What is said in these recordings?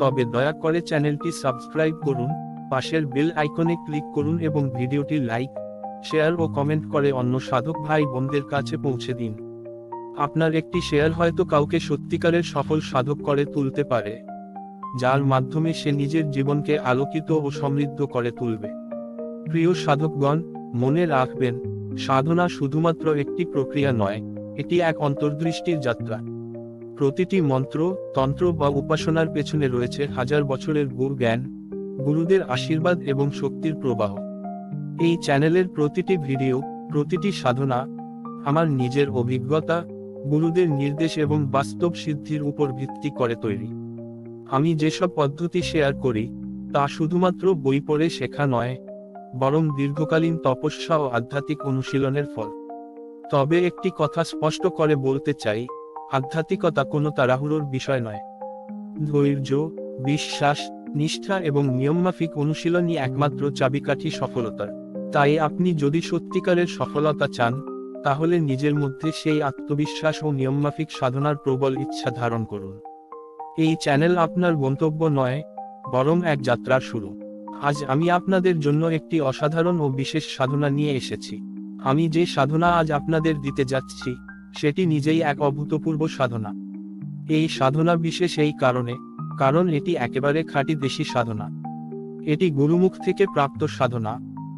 তবে দয়া করে চ্যানেলটি সাবস্ক্রাইব করুন, পাশের বেল আইকনে ক্লিক করুন এবং ভিডিওটি লাইক, শেয়ার ও কমেন্ট করে অন্য সাধক ভাই বোনদের কাছে পৌঁছে দিন। আপনার একটি শেয়ার হয়তো কাউকে সত্যিকারের সফল সাধক করে তুলতে পারে, যার মাধ্যমে সে নিজের জীবনকে আলোকিত ও সমৃদ্ধ করে তুলবে। প্রিয় সাধকগণ, মনে রাখবেন, সাধনা শুধুমাত্র একটি প্রক্রিয়া নয়, এটি এক অন্তর্দৃষ্টির যাত্রা। প্রতিটি মন্ত্র, তন্ত্র বা উপাসনার পেছনে রয়েছে হাজার বছরের গুরু জ্ঞান, গুরুদের আশীর্বাদ এবং শক্তির প্রবাহ। এই চ্যানেলের প্রতিটি ভিডিও, প্রতিটি সাধনা, আমার নিজের অভিজ্ঞতা, গুরুদের নির্দেশ এবং বাস্তব সিদ্ধির উপর ভিত্তি করে তৈরি। আমি যেসব পদ্ধতি শেয়ার করি, তা শুধুমাত্র বই পড়ে শেখা নয়, বরং দীর্ঘকালীন তপস্যা ও আধ্যাত্মিক অনুশীলনের ফল। তবে একটি কথা স্পষ্ট করে বলতে চাই আধ্যাত্মিকতা কোনো তাড়াহুড়োর বিষয় নয়। ধৈর্য, বিশ্বাস, নিষ্ঠা এবং নিয়মমাফিক অনুশীলনই একমাত্র চাবিকাঠি সফলতার। তাই আপনি যদি সত্যিকারের সফলতা চান, তাহলে নিজের মধ্যে সেই আত্মবিশ্বাস ও নিয়মমাফিক সাধনার প্রবল ইচ্ছা ধারণ করুন। এই চ্যানেল আপনার গন্তব্য নয়, বরং এক যাত্রার শুরু। আজ আমি আপনাদের জন্য একটি অসাধারণ ও বিশেষ সাধনা নিয়ে এসেছি। আমি যে সাধনা আজ আপনাদের দিতে যাচ্ছি সেটি নিজেই এক অভূতপূর্ব সাধনা। এই সাধনা বিশেষ এই কারণে, কারণ এটি একেবারে খাঁটি দেশি সাধনা। এটি গুরুমুখ থেকে প্রাপ্ত সাধনা,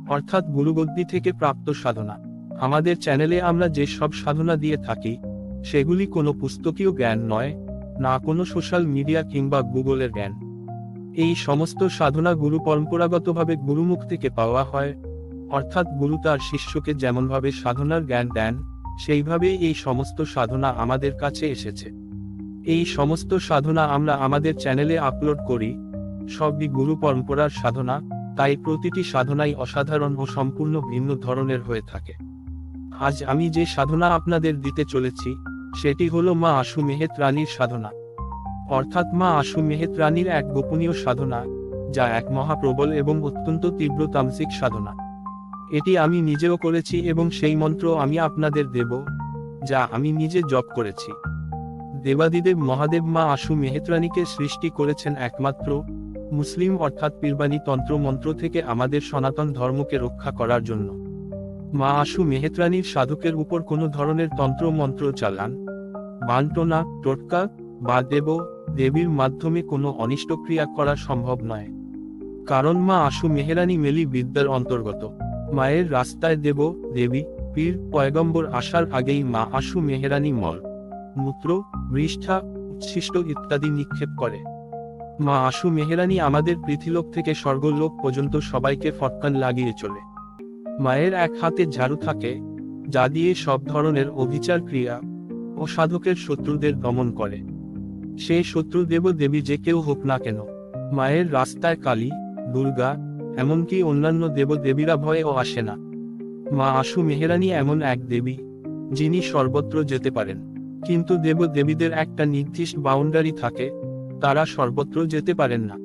অর্থাৎ গুরুগদ্দি থেকে প্রাপ্ত সাধনা। আমাদের চ্যানেলে আমরা যে সব সাধনা দিয়ে থাকি, সেগুলি কোনো পুস্তকীয় জ্ঞান নয়, না কোনো সোশ্যাল মিডিয়া কিংবা গুগলের জ্ঞান। এই সমস্ত সাধনা গুরু পরম্পরাগতভাবে গুরুমুখ থেকে পাওয়া হয়, অর্থাৎ গুরু তার শিষ্যকে যেমনভাবে সাধনার জ্ঞান দেন সেইভাবে এই সমস্ত সাধনা আমাদের কাছে এসেছে। এই সমস্ত সাধনা আমরা আমাদের চ্যানেলে আপলোড করি, সবই গুরু পরম্পরার সাধনা, তাই প্রতিটি সাধনাই অসাধারণ ও সম্পূর্ণ ভিন্ন ধরনের হয়ে থাকে। আজ আমি যে সাধনা আপনাদের দিতে চলেছি, সেটি হলো মা আশু মেহেত রানীর সাধনা। অর্থাৎ মা আশু মেহেত রানীর এক গোপনীয় সাধনা, যা এক মহাপ্রবল এবং অত্যন্ত তীব্র তামসিক সাধনা। এটি আমি নিজেও করেছি এবং সেই মন্ত্র আমি আপনাদের দেব, যা আমি নিজে জপ করেছি। দেবাদিদেব মহাদেব মা আশু মেহেত্রানীকে সৃষ্টি করেছেন একমাত্র মুসলিম অর্থাৎ পীরবাণী তন্ত্র মন্ত্র থেকে আমাদের সনাতন ধর্মকে রক্ষা করার জন্য। মা আশু মেহেত্রানীর সাধকের উপর কোনো ধরনের তন্ত্র মন্ত্র চালান বান্টনা টোটকা বা দেব, দেবীর মাধ্যমে কোনো অনিষ্ট ক্রিয়া করা সম্ভব নয়। কারণ মা আশু মেহেরানী মেলি বিদ্যার অন্তর্গত। মায়ের রাস্তায় দেব দেবী, পীর, পয়গম্বর আসার আগেই মা আশু মেহেরানী মল মূত্র বৃষ্ঠা উচ্ছিষ্ট ইত্যাদি নিক্ষেপ করে। মা আশু মেহেরানী আমাদের পৃথিলোক থেকে স্বর্গলোক পর্যন্ত সবাইকে ফটকান লাগিয়ে চলে। মায়ের এক হাতে ঝাড়ু থাকে, যা দিয়ে সব ধরনের অভিচার ক্রিয়া ও সাধকের শত্রুদের দমন করে। সেই শত্রু দেব দেবী যে কেউ হোক না কেন, মায়ের রাস্তায় কালী, দুর্গা এমনকি অন্যান্য দেব দেবীরা ভয়েও আসে না। মা আশু মেহেরানী এমন এক দেবী, যিনি সর্বত্র যেতে পারেন। কিন্তু দেব দেবীদের একটা নির্দিষ্ট বাউন্ডারি থাকে, তারা সর্বত্র যেতে পারেন না।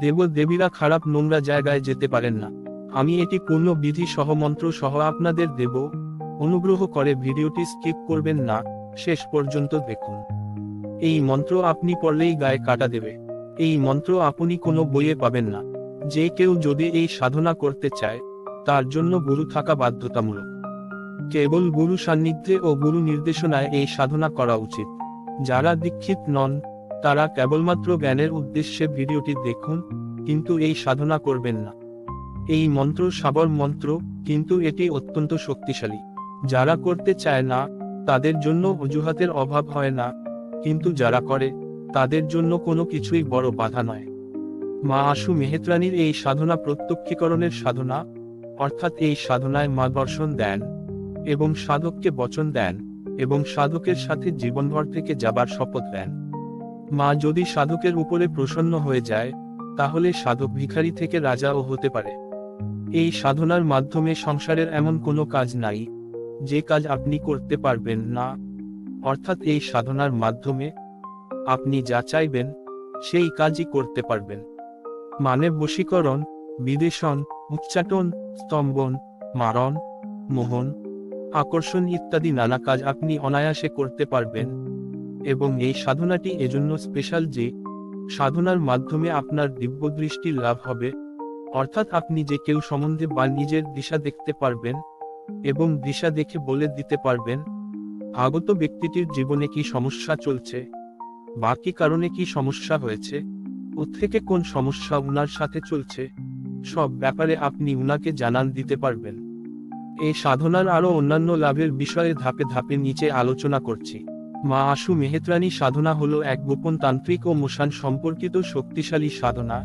দেব দেবীরা খারাপ নোংরা জায়গায় যেতে পারেন না। আমি এটি পূর্ণ বিধি সহ মন্ত্র সহ আপনাদের দেব, অনুগ্রহ করে ভিডিওটি স্কিপ করবেন না, শেষ পর্যন্ত দেখুন। এই মন্ত্র আপনি পড়লেই গায়ে কাটা দেবে। এই মন্ত্র আপনি কোনো বইয়ে পাবেন না। যে কেউ যদি এই সাধনা করতে চায়, তার জন্য গুরু থাকা বাধ্যতামূলক। কেবল গুরু সান্নিধ্যে ও গুরু নির্দেশনায় এই সাধনা করা উচিত। যারা দীক্ষিত নন, তারা কেবলমাত্র জ্ঞানের উদ্দেশ্যে ভিডিওটি দেখুন, কিন্তু এই সাধনা করবেন না। এই মন্ত্র সাবর মন্ত্র, কিন্তু এটি অত্যন্ত শক্তিশালী। যারা করতে চায় না, তাদের জন্য অজুহাতের অভাব হয় না, কিন্তু যারা করে, তাদের জন্য কোনো কিছুই বড় বাধা নয়। মা আশু মেহেত্রানির এই সাধনা প্রত্যক্ষীকরণের সাধনা, অর্থাৎ এই সাধনায় মা দর্শন দেন, এবং সাধককে বচন দেন, এবং সাধকের সাথে জীবনভর থেকে যাবার শপথ দেন মা যদি সাধকের উপরে প্রসন্ন হয়ে যায়, তাহলে সাধক ভিখারি থেকে রাজাও হতে পারে। এই সাধনার মাধ্যমে সংসারের এমন কোনো কাজ নাই, যে কাজ আপনি করতে পারবেন না। অর্থাৎ এই সাধনার মাধ্যমে আপনি যা চাইবেন, সেই কাজই করতে পারবেন। মানে বশীকরণ, বিদেশন, উচ্চাটন, স্তম্ভন, মারণ, মোহন, আকর্ষণ ইত্যাদি নানা কাজ আপনি অনায়াসে করতে পারবেন। এবং এই সাধনাটি এজন্য স্পেশাল যে, সাধনার মাধ্যমে আপনার দিব্যদৃষ্টির লাভ হবে। অর্থাৎ আপনি যে কেউ সম্বন্ধে বা নিজের দিশা দেখতে পারবেন, এবং দিশা দেখে বলে দিতে পারবেন, আগত ব্যক্তিটির জীবনে কি সমস্যা চলছে, বা কি কারণে কি সমস্যা হয়েছে থেকে কোন সমস্যা উনার সাথে চলছে? সব ব্যাপারে আপনি উনাকে জানান দিতে পারবেন। এই সাধনার আরও অন্যান্য লাভের বিষয়ে ধাপে ধাপে নিচে আলোচনা করছি। মা আশু মেহেত্রানী সাধনা হলো এক গোপন তান্ত্রিক ও মোশান সম্পর্কিত শক্তিশালী সাধনা,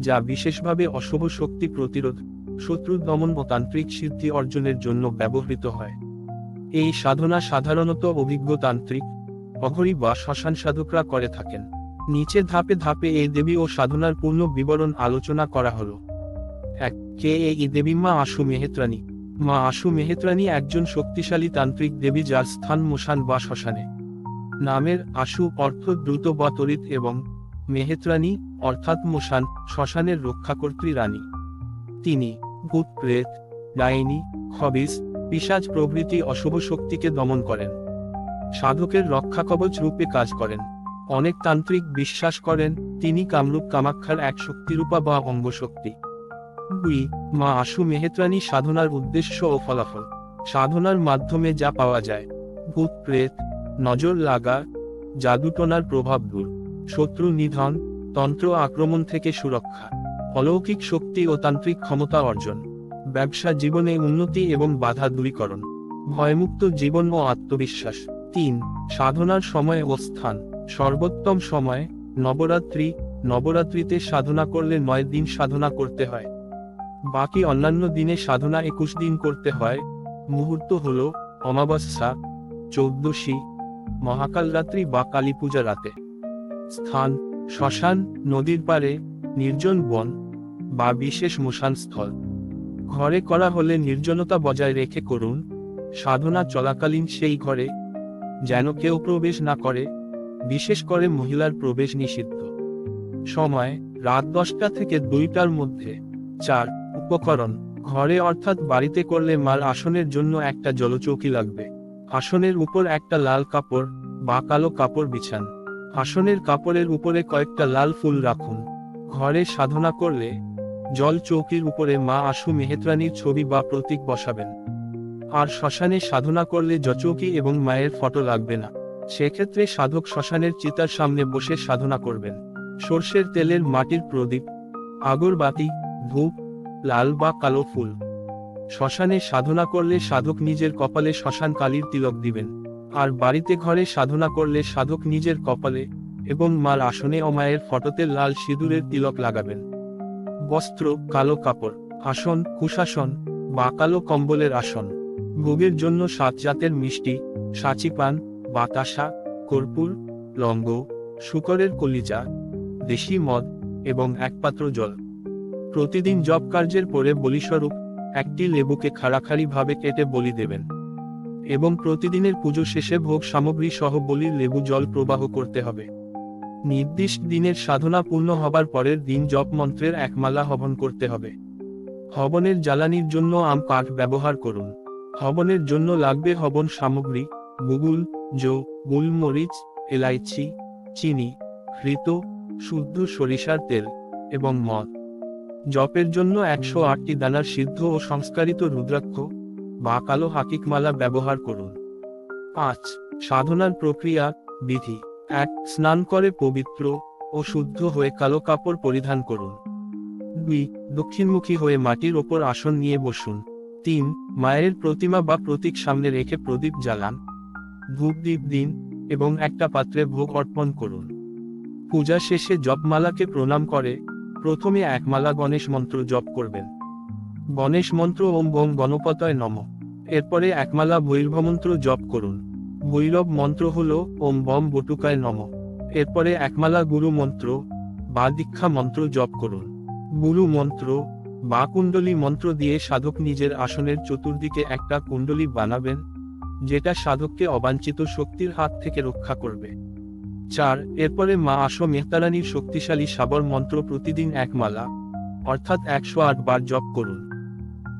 যা বিশেষভাবে অশুভ শক্তি প্রতিরোধ, শত্রু দমন ও তান্ত্রিক সিদ্ধি অর্জনের জন্য ব্যবহৃত হয়। এই সাধনা সাধারণত অভিজ্ঞ তান্ত্রিক, অঘরী বা শ্মশান সাধকরা করে থাকেন। নিচে ধাপে ধাপে এই দেবী ও সাধনার পূর্ণ বিবরণ আলোচনা করা হলো। এক, কে এই দেবী? মা আশু মেহেত্রানী মা আশু মেহেত্রানী একজন শক্তিশালী তান্ত্রিক দেবী যার স্থান মোশান বা শ্মশানে। নামের আশু অর্থ দ্রুত বা তড়িৎ এবং মেহেত্রানী অর্থাৎ মোশান, শ্মশানের রক্ষাকর্ত্রী রানী। তিনি ভূত, প্রেত, ডাইনি, খবিস পিসাজ প্রভৃতি অশুভ শক্তিকে দমন করেন। সাধকের রক্ষা কবচ রূপে কাজ করেন। অনেক তান্ত্রিক বিশ্বাস করেন, তিনি কামরূপ কামাক্ষার এক শক্তিরূপা বা অঙ্গশক্তি। দুই, মা আশু মেহেত্রানী সাধনার উদ্দেশ্য ও ফলাফল। সাধনার মাধ্যমে যা পাওয়া যায়। ভূত প্রেত, নজর লাগা, জাদুটনার প্রভাব দূর। শত্রু নিধন, তন্ত্র আক্রমণ থেকে সুরক্ষা। অলৌকিক শক্তি ও তান্ত্রিক ক্ষমতা অর্জন। ব্যবসা জীবনে উন্নতি এবং বাধা দূরীকরণ। ভয়মুক্ত জীবন ও আত্মবিশ্বাস। তিন, সাধনার সময় ও স্থান। সর্বোত্তম সময়, নবরাত্রি, নবরাত্রিতে সাধনা করলে নয় দিন সাধনা করতে হয়। বাকি অন্যান্য দিনে সাধনা একুশ দিন করতে হয়। মুহূর্ত হল অমাবস্যা, চৌদ্দশী মহাকাল রাত্রি বা কালী পূজা রাতে। স্থান, শ্মশান, নদীর পারে নির্জন বন বা বিশেষ মশান স্থল ঘরে করা হলে নির্জনতা বজায় রেখে করুন। সাধনা চলাকালীন সেই ঘরে যেন কেউ প্রবেশ না করে। বিশেষ করে মহিলার প্রবেশ নিষিদ্ধ। সময়, রাত দশটা থেকে দুইটার মধ্যে। চার, উপকরণ, ঘরে অর্থাৎ বাড়িতে করলে মাল আসনের জন্য একটা জলচৌকি লাগবে। আসনের উপর একটা লাল কাপড় বা কালো কাপড় বিছান। আসনের কাপড়ের উপরে কয়েকটা লাল ফুল রাখুন। ঘরে সাধনা করলে জল চৌকির উপরে মা আশু মেহেত্রানির ছবি বা প্রতীক বসাবেন। আর শ্মশানে সাধনা করলে জচৌকি এবং মায়ের ফটো লাগবে না। সেক্ষেত্রে সাধক শ্মশানের চিতার সামনে বসে সাধনা করবেন। সর্ষের তেলের মাটির প্রদীপ, আগরবাতি, ধূপ, লাল বা কালো ফুল। শ্মশানে সাধনা করলে সাধক নিজের কপালে শ্মশান কালীর তিলক দিবেন। আর বাড়িতে ঘরে সাধনা করলে সাধক নিজের কপালে এবং মার আসনে অমায়ের মায়ের ফটোতে লাল সিঁদুরের তিলক লাগাবেন। বস্ত্র, কালো কাপড়, আসন, কুশাসন বা কালো কম্বলের আসন। ভোগের জন্য সাত জাতের মিষ্টি, সাচিপান বাতাসা, কর্পূর, লঙ্গ, শুকরের কলিজা, দেশি মদ এবং একপাত্র জল। প্রতিদিন জব কার্যের পরে বলিস্বরূপ একটি লেবুকে খাড়াখাড়ি ভাবে কেটে বলি দেবেন। এবং প্রতিদিনের পুজো শেষে ভোগ সামগ্রী সহ বলির লেবু জল প্রবাহ করতে হবে। নির্দিষ্ট দিনের সাধনা পূর্ণ হবার পরের দিন জপ মন্ত্রের একমালা হবন করতে হবে। হবনের জ্বালানির জন্য আম কাঠ ব্যবহার করুন। হবনের জন্য লাগবে হবন সামগ্রী, গুগুল জো, গোলমরিচ, এলাইচি, চিনি, হৃত, শুদ্ধ সরিষার তেল এবং মদ। জপের জন্য একশো আটটি দানার সিদ্ধ ও সংস্কারিত রুদ্রাক্ষ বা কালো হাকিকমালা ব্যবহার করুন। পাঁচ, সাধনার প্রক্রিয়া, বিধি। এক, স্নান করে পবিত্র ও শুদ্ধ হয়ে কালো কাপড় পরিধান করুন। দুই, দক্ষিণমুখী হয়ে মাটির ওপর আসন নিয়ে বসুন। তিন, মায়ের প্রতিমা বা প্রতীক সামনে রেখে প্রদীপ জ্বালান। ধূপ দীপ দিন এবং একটা পাত্রে ভোগ অর্পণ করুন। পূজা শেষে জপমালাকে প্রণাম করে, প্রথমে একমালা গণেশ মন্ত্র জপ করবেন। গণেশ মন্ত্র ওম বম গণপতয় নম। এরপরে একমালা বৈর্ভমন্ত্র জপ করুন। ভৈরব মন্ত্র হল ওম বম বটুকায় নম। এরপরে একমালা গুরু মন্ত্র, বা দীক্ষা মন্ত্র জপ করুন। গুরু মন্ত্র, বা কুণ্ডলী মন্ত্র দিয়ে সাধক নিজের আসনের চতুর্দিকে একটা কুণ্ডলী বানাবেন। যেটা সাধককে অবাঞ্ছিত শক্তির হাত থেকে রক্ষা করবে। চার, এরপরে মা আসো মেহতারানির শক্তিশালী সাবর মন্ত্র প্রতিদিন এক মালা, অর্থাৎ একশো আট বার জপ করুন।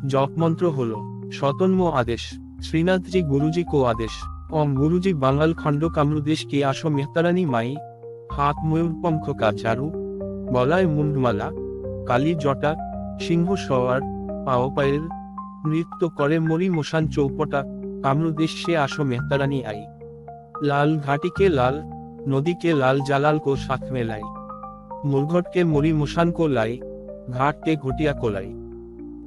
জপ মন্ত্র হল শতন্ম আদেশ, শ্রীনাথজি গুরুজি কো আদেশ, ওম গুরুজি বাঙাল খণ্ড কামরুদেশ কে আসো মেহতারানী মাই, হাত ময়ূর পঙ্খ কাচারু গলায় মুন্ডমালা, কালী জটা, সিংহ সওয়ার, পাও পায়েল নৃত্য করে মরি মোশান চৌপটা কামরুদেশ সে আসো মেহতারানী আই। লাল ঘাটিকে লাল, নদীকে লাল, জালাল কো সাথ মেলাই মুরঘটকে মরি মোশান কো লাই, ঘাটকে ঘটিয়া কোলাই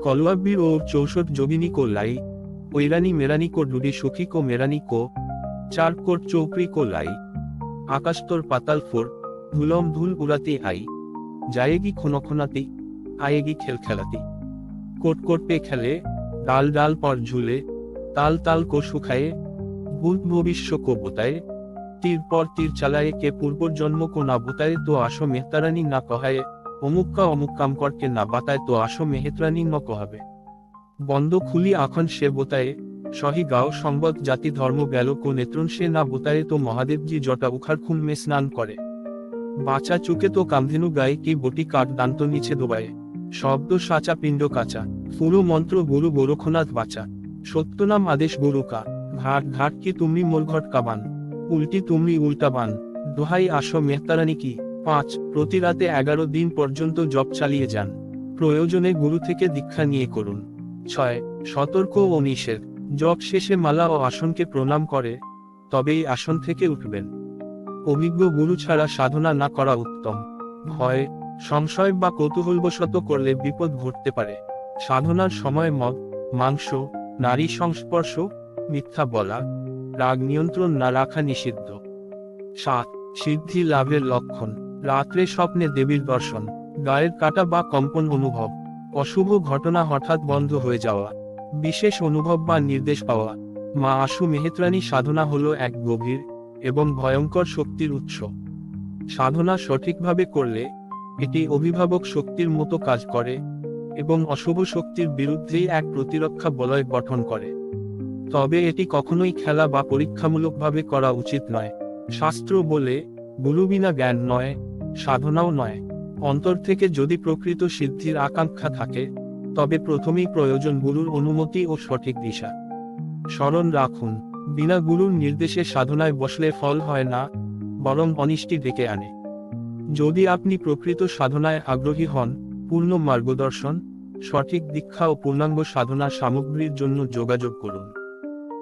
কলওয়াব্বি ও চৌষট যোগিনী কো লাই, ঐরানি মেরানি কো ডুডি সখী কো মেরানি কো, চার কোট চৌকরি কো লাই। আকাশ তোর পাতাল ফোর, ধুলম ধুল উড়াতে আই। যায়েগি খনখনাতি আয়েগি খেল খেলাতি। কোট কোট পে খেলে, ডাল ডাল পর ঝুলে তাল তাল কো শুকায়ে ভূত ভবিষ্য কো বোতায় তীর পর তীর চালায়ে কে পূর্বর জন্ম কো না বোতায় তো আসো মেহতারানি না কহায়ে, অমুক্কা অমুক কাম করকে না বাতায় তো আসো মেহেতরানি ন কহাবে। বন্ধ খুলি আখন সে বোতায়ে, সহি গাও সংবদ জাতি ধর্ম গেল কো নেত্রন সে না বোতায়ে তো মহাদেবজি জটা উখার খুন মে স্নান করে। বাঁচা চুকে তো কামধেনু গায়ে কি বটি কাঠ দান্ত নিচে দোবায়ে, শব্দ সাচা পিণ্ড কাচা পুরো মন্ত্র গুরু গোরখনাথ বাচা। সত্যনাম আদেশ গুরুকা ঘাট ঘাট কি তুমি মোলঘট কাবান? উল্টি তুমি উল্টা বান। দোহাই আসো মেহতারানি কি? পাঁচ, প্রতি রাতে এগারো দিন পর্যন্ত জপ চালিয়ে যান। প্রয়োজনে গুরু থেকে দীক্ষা নিয়ে করুন। ছয়, সতর্ক ও নিষেধ। জপ শেষে মালা ও আসনকে প্রণাম করে, তবেই আসন থেকে উঠবেন। অভিজ্ঞ গুরু ছাড়া সাধনা না করা উত্তম। ভয়, সংশয় বা কৌতূহলবশত করলে বিপদ ঘটতে পারে। সাধনার সময় মদ, মাংস নারী সংস্পর্শ, মিথ্যা বলা, রাগ নিয়ন্ত্রণ না রাখা নিষিদ্ধ। সাত, সিদ্ধি লাভের লক্ষণ, রাত্রে স্বপ্নে দেবীর দর্শন, গায়ের কাটা বা কম্পন অনুভব, অশুভ ঘটনা হঠাৎ বন্ধ হয়ে যাওয়া, বিশেষ অনুভব বা নির্দেশ পাওয়া, মা আশু মেহেত্রানী সাধনা হলো এক গভীর এবং ভয়ঙ্কর শক্তির উৎস। সাধনা সঠিকভাবে করলে, এটি অভিভাবক শক্তির মতো কাজ করে এবং অশুভ শক্তির বিরুদ্ধেই এক প্রতিরক্ষা বলয় গঠন করে। তবে এটি কখনোই খেলা বা পরীক্ষামূলকভাবে করা উচিত নয়। শাস্ত্র বলে, গুরু বিনা জ্ঞান নয়, সাধনাও নয়। অন্তর থেকে যদি প্রকৃত সিদ্ধির আকাঙ্ক্ষা থাকে, তবে প্রথমেই প্রয়োজন গুরুর অনুমতি ও সঠিক দিশা। স্মরণ রাখুন, বিনা গুরুর নির্দেশে সাধনায় বসলে ফল হয় না, বরং অনিষ্টি ডেকে আনে। যদি আপনি প্রকৃত সাধনায় আগ্রহী হন পূর্ণ মার্গদর্শন, সঠিক দীক্ষা ও পূর্ণাঙ্গ সাধনা সামগ্রীর জন্য যোগাযোগ করুন।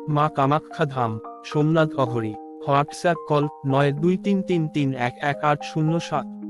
মা কামাখ্যা ধাম, সোমনাথ অঘরি, হোয়াটসঅ্যাপ কল নয় দুই তিন তিন তিন এক এক আট শূন্য সাত।